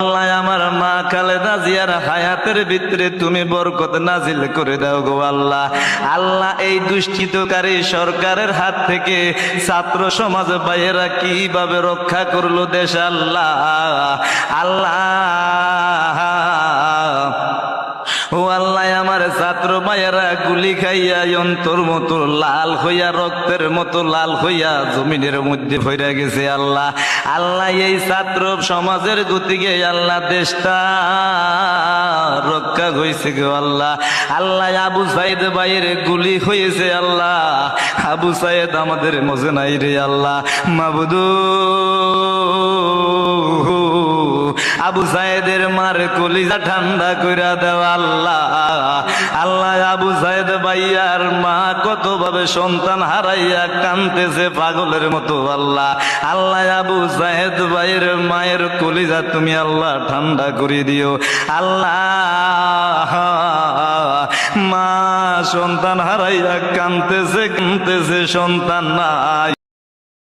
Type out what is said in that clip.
আল্লাহ আমার মা হায়াতের ভিতরে তুমি বরকত নাজিল করে দাও গো আল্লাহ। আল্লাহ এই দুশ্চিতকারী সরকারের হাত থেকে ছাত্র সমাজ ভাইয়েরা কীভাবে রক্ষা করল দেশ আল্লাহ? আল্লাহ। ও আল্লাহ ছাত্র ভাইয়েরা গুলি খাইয়া অন্তর মতো লাল হইয়া, রক্তের মতো লাল হইয়া জমিনের মধ্যে ভইরা গেছে আল্লাহ। আল্লাহ এই ছাত্র সমাজের গতিকে আল্লাহ দেশটা রক্ষা হয়েছে গো আল্লাহ। আল্লাহ আবু সাইদ ভাইয়ের গুলি হয়েছে আল্লাহ। আবু সাইদ আমাদের মজে নাই রে আল্লাহ। মাবুদু, আবু সাইদের মার কলিজা ঠান্ডা কইরা দেও আল্লাহ আল্লাহ। সাইদ ভাইয়ার মা কত ভাবে সন্তান হারাইয়া কানতেছে পাগলের মতো আল্লাহ। আল্লাহ আবু ভাইয়ের মায়ের কলিজা তুমি আল্লাহ ঠান্ডা করে দিও। আল্লাহ, মা সন্তান হারাইয়া কানতেছে কানতেছে, সন্তান নাই।